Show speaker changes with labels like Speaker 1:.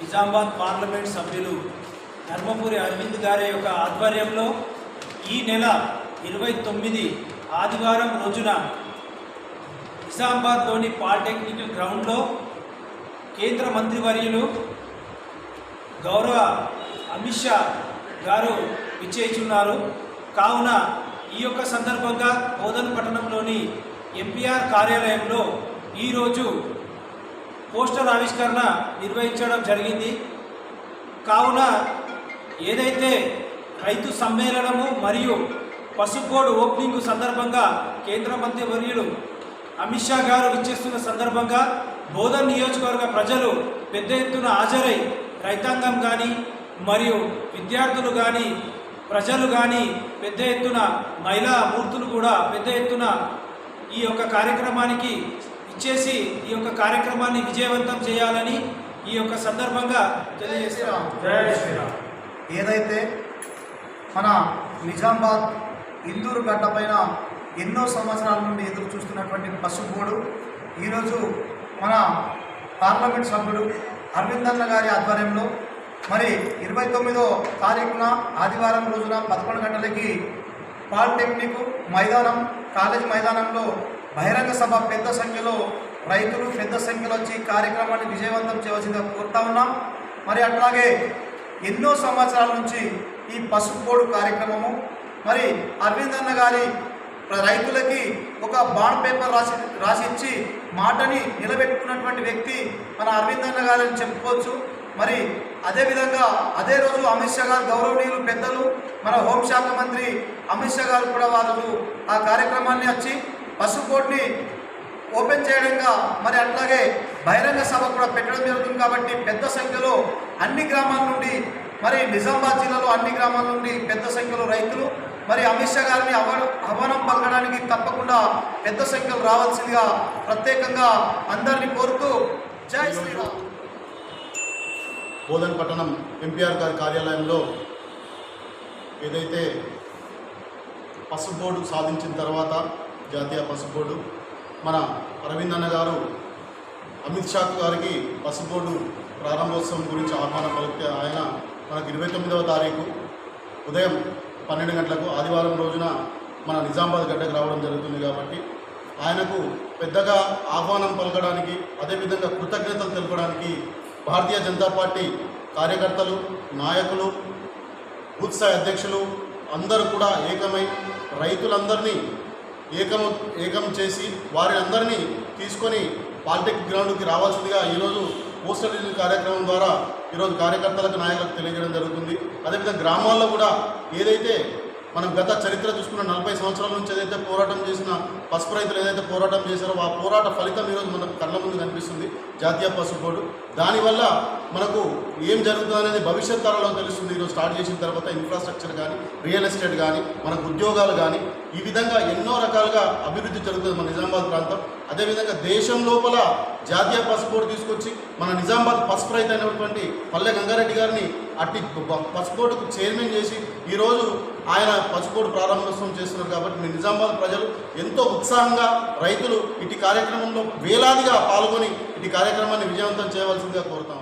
Speaker 1: Nizamabad parliament సభ్యులు ధర్మపురి అరవింద్ గారి యొక్క ఆధ్వర్యంలో ఈ నెల ఇరవై తొమ్మిది ఆదివారం రోజున నిజామాబాద్లోని పాలిటెక్నికల్ గ్రౌండ్లో కేంద్ర మంత్రివర్యులు గౌరవ అమిత్ షా గారు విచ్చేస్తున్నారు కావున ఈ యొక్క సందర్భంగా బోధన పట్టణంలోని ఎంపీఆర్ కార్యాలయంలో ఈరోజు పోస్టర్ ఆవిష్కరణ నిర్వహించడం జరిగింది. కావున ఏదైతే రైతు సమ్మేళనము మరియు పసుపోడు ఓపెనింగ్ సందర్భంగా కేంద్ర మంత్రి వర్యులు అమిత్ షా గారు ఇచ్చేస్తున్న సందర్భంగా బోధన్ నియోజకవర్గ ప్రజలు పెద్ద ఎత్తున హాజరై రైతాంగం కానీ మరియు విద్యార్థులు కానీ ప్రజలు కానీ పెద్ద ఎత్తున మహిళా మూర్తులు కూడా పెద్ద ఎత్తున ఈ యొక్క కార్యక్రమానికి ఇచ్చేసి ఈ యొక్క కార్యక్రమాన్ని విజయవంతం చేయాలని ఈ యొక్క సందర్భంగా తెలియజేస్తున్నాం
Speaker 2: ఏదైతే మన నిజామాబాద్ ఇందూరు గడ్డ పైన ఎన్నో సంవత్సరాల నుండి ఎదురు చూస్తున్నటువంటి పసుపోడు ఈరోజు మన పార్లమెంట్ సభ్యుడు అరవిందన్న గారి ఆధ్వర్యంలో మరి ఇరవై తొమ్మిదో తారీఖున ఆదివారం రోజున పదకొండు గంటలకి పాలిటెక్నిక్ మైదానం కాలేజ్ మైదానంలో బహిరంగ సభ పెద్ద సంఖ్యలో రైతులు పెద్ద సంఖ్యలో వచ్చి కార్యక్రమాన్ని విజయవంతం చేయవలసిందిగా కోరుతా ఉన్నాం. మరి అట్లాగే ఎన్నో సంవత్సరాల నుంచి ఈ పసుపు బోర్డు కార్యక్రమము మరి అరవింద్ అన్న గారి రైతులకి ఒక బాండ్ పేపర్ రాసి రాసిచ్చి మాటని నిలబెట్టుకున్నటువంటి వ్యక్తి మన అరవింద్ అన్న గారని చెప్పుకోవచ్చు. మరి అదేవిధంగా అదే రోజు అమిత్ షా గారు గౌరవనీయులు పెద్దలు మన హోంశాఖ మంత్రి అమిత్ షా గారు కూడా వాళ్ళు ఆ కార్యక్రమాన్ని వచ్చి పసుపు బోర్డుని ఓపెన్ చేయడంగా మరి అట్లాగే బహిరంగ సభ కూడా పెట్టడం జరుగుతుంది కాబట్టి పెద్ద సంఖ్యలో అన్ని గ్రామాల నుండి మరి నిజామాబాద్ జిల్లాలో అన్ని గ్రామాల నుండి పెద్ద సంఖ్యలో రైతులు మరి అమిత్ షా గారిని అవ ఆహ్వానం పలకడానికి తప్పకుండా పెద్ద సంఖ్యలో రావాల్సిందిగా ప్రత్యేకంగా అందరినీ కోరుతూ జై శ్రీరామ్.
Speaker 3: బోధన్ పట్టణం ఎంపీఆర్ గారి కార్యాలయంలో ఏదైతే పసుపు బోర్డు సాధించిన తర్వాత జాతీయ బస్సు బోర్డు. మన అరవింద్ అన్న గారు అమిత్ షా గారికి పసుపు బోర్డు ప్రారంభోత్సవం గురించి ఆహ్వానం పలికితే ఆయన మనకు ఇరవై తొమ్మిదవ తారీఖు ఉదయం పన్నెండు గంటలకు ఆదివారం రోజున మన నిజామాబాద్ గడ్డకు రావడం జరుగుతుంది కాబట్టి ఆయనకు పెద్దగా ఆహ్వానం పలకడానికి అదేవిధంగా కృతజ్ఞతలు తెలపడానికి భారతీయ జనతా పార్టీ కార్యకర్తలు నాయకులు బూత్ స్థాయి అధ్యక్షులు అందరూ కూడా ఏకమై రైతులందరినీ ఏకం ఏకం చేసి వారి అందరినీ తీసుకొని పాలిటెక్ గ్రౌండ్కి రావాల్సిందిగా ఈరోజు పోస్టర్ రిలీజ్ కార్యక్రమం ద్వారా ఈరోజు కార్యకర్తలకు నాయకులకు తెలియజేయడం జరుగుతుంది. అదేవిధంగా గ్రామాల్లో కూడా ఏదైతే మనం గత చరిత్ర చూసుకున్న నలభై సంవత్సరాల నుంచి ఏదైతే పోరాటం చేసిన పసుపు రైతులు ఏదైతే పోరాటం చేశారో ఆ పోరాట ఫలితం ఈరోజు మనకు కళ్ళ ముందు కనిపిస్తుంది. జాతీయ పసుపు బోర్డు. దానివల్ల మనకు ఏం జరుగుతుందనేది భవిష్యత్ తరంలో తెలుస్తుంది. ఈరోజు స్టార్ట్ చేసిన తర్వాత ఇన్ఫ్రాస్ట్రక్చర్ కానీ రియల్ ఎస్టేట్ కానీ మనకు ఉద్యోగాలు కానీ ఈ విధంగా ఎన్నో రకాలుగా అభివృద్ధి జరుగుతుంది మన నిజామాబాద్ ప్రాంతం. అదేవిధంగా దేశం లోపల జాతీయ పసుపు బోర్డు తీసుకొచ్చి మన నిజామాబాద్ పసుపు రైతు అయినటువంటి పల్లె గంగారెడ్డి గారిని అట్టి పసుపోర్టుకు పసుపు బోర్డుకు చైర్మన్ చేసి ఈరోజు ఆయన పసుపు బోర్డు ప్రారంభోత్సవం చేస్తున్నారు కాబట్టి మీ నిజామాబాద్ ప్రజలు ఎంతో ఉత్సాహంగా రైతులు ఇటు కార్యక్రమంలో వేలాదిగా పాల్గొని ఇటు కార్యక్రమాన్ని విజయవంతం చేయవలసిందిగా కోరుతాం